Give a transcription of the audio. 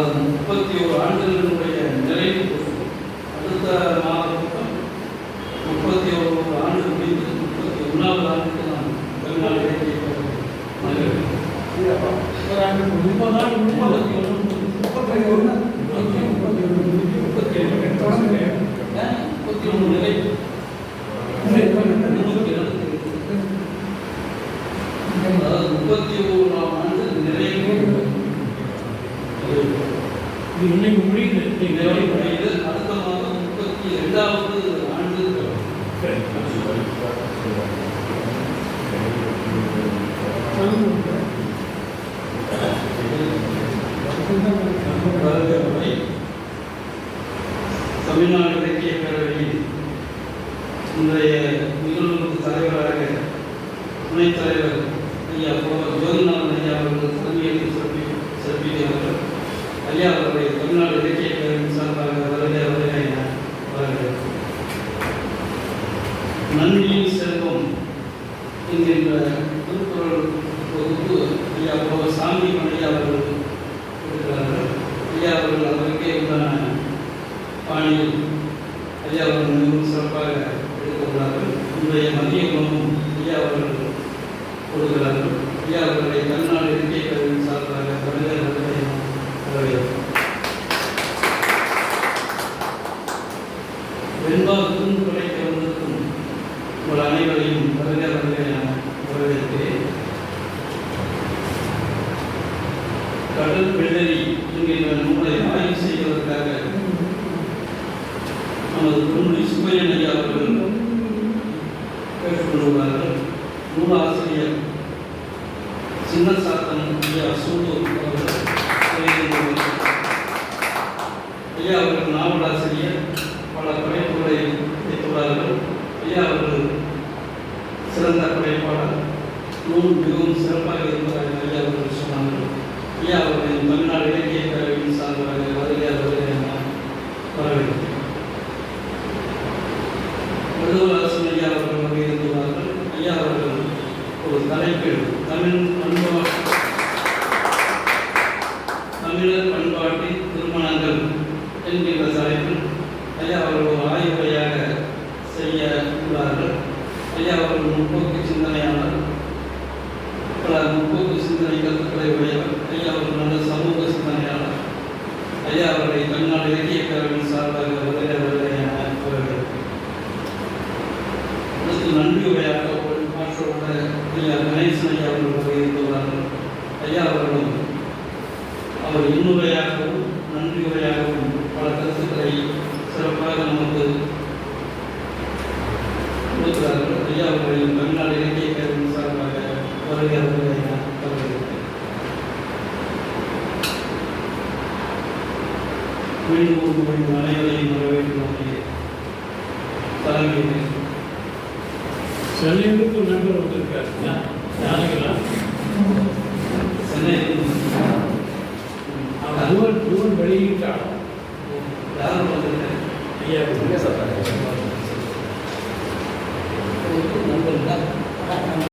அதாவது முப்பத்தி ஒரு ஆண்டுகளினுடைய நிறைவு அடுத்த மாதம் முப்பத்தி ஒரு ஆண்டு முடிந்து முப்பத்தி ஒன்றாவது ஆண்டுக்கு நான் தமிழ்நாடு இலக்கிய பேரவை மனிதர்கள் முப்பதாண்டு முப்பத்தி ஒன்று முப்பத்தி ஒன்று முப்பத்தி ஒன்று முப்பத்தி ஏழு தொடர்ந்து முப்பத்தி ஒன்று நிலை. முன்னூற்றி எழுபத்தி ரெண்டு. அதாவது முப்பத்தி ஓராம் ஆண்டு நிறைவு. இது இன்னைக்கு முடியுது. நிறைவு அடையுது. அடுத்த மாதம் முப்பத்தி இரண்டாவது ஆண்டு. தமிழ்நாடு இலக்கிய பேரவையின் இன்றைய நிகழ்வுக்கு தலைவராக துணைத் தலைவர் ஐயா ஜோதிநாதன் ஐயா அவர்கள் தலைமையேற்று சிறப்பி சிறப்பிக்க அவர்கள் ஐயா தமிழ்நாடு இலக்கிய பேரவையின் சார்பாக வருக வருக என வரவேற்கிறேன். செல்வம் என்கின்ற திருக்குறள் தொகுப்பு ஐயா புலவர் சாமி அவர்கள் இருக்கிறார்கள் ஐயா அவர்கள் அவருக்கே உண்டான பாணியில் ஐயா அவர்கள் மிகவும் சிறப்பாக எடுத்துள்ளார்கள் இன்றைய மதிய உணவும் ஐயா அவர்கள் கொடுக்கிறார்கள். ஐயா தமிழ்நாடு இலக்கிய கல்வியின் சார்பாக வருக வருக என வரவேற்கிறேன் வெண்பாவுக்கும் துணை வந்திருக்கும் உங்கள் அனைவரையும் வருக வருக வரவேற்கிறேன். கடல் வெள்ளரி என்கின்ற நூலை ஆய்வு செய்வதற்காக நமது பொன்முடி சுப்பையன் ஐயா அவர்கள் கேட்டுக்கொண்டுள்ளார்கள். நூலாசிரியர் சின்ன சாத்தன் ஐயா சூலூர் அவர்கள். ஐயா அவர்கள் நாவலாசிரியர் பல படைப்புகளை வைத்துள்ளார்கள் ஐயா அவர்கள் சிறந்த படைப்பாளர். நூல் மிகவும் சிறப்பாக இருப்பதாக ஐயா அவர்கள் சொன்னார்கள். ஐயா அவர்களின் தமிழ்நாடு இலக்கிய கல்வியின் சார்பாக வருகை வருகை என வரவேற்கிறேன். வள்ளுவராசன் ஐயா அவர்கள் வந்து இருந்துள்ளார்கள் ஐயா அவர்கள் ஒரு தலைப்பில் தமிழ் பண்பாடு தமிழர் பண்பாட்டின் திருமணங்கள் என்கின்ற தலைப்பில் ஐயா அவர்கள் ஒரு ஆய்வுரையாக செய்ய உள்ளார்கள். ஐயா அவர்கள் முற்போக்கு சிந்தனையாளர். பல முற்போக்கு சிந்தனை கருத்துக்களை உடையவர். ஐயா அவர்கள் நல்ல சமூக சிந்தனையாளர். ஐயா அவர்களை தமிழ்நாடு இலக்கிய பேரவையின் சார்பாக வருகிற என கூறுகிறது நன்றி உரையாக மாற்றோட ஐயா கணேசன் ஐயா அவர்கள் வருகிறார்கள் ஐயா அவர்களும் அவர் இன்னுரையாகவும் நன்றி உரையாகவும் பல கருத்துக்களை சிறப்பாக நமக்கு கொடுக்கிறார்கள். ஐயா அவர்களின் தமிழ்நாடு இலக்கிய பேரவையின் சார்பாக வருகை வருகை என வரவேற்கிறேன் மீண்டும் முறை அனைவரையும் வரவேற்கிறோம் தலைமையில் சென்னையிலிருந்து நண்பர் வந்திருக்காரு யாருங்களா? சென்னையில் அவர் வெளியிட்டார். யாரும் いや、皆さんから。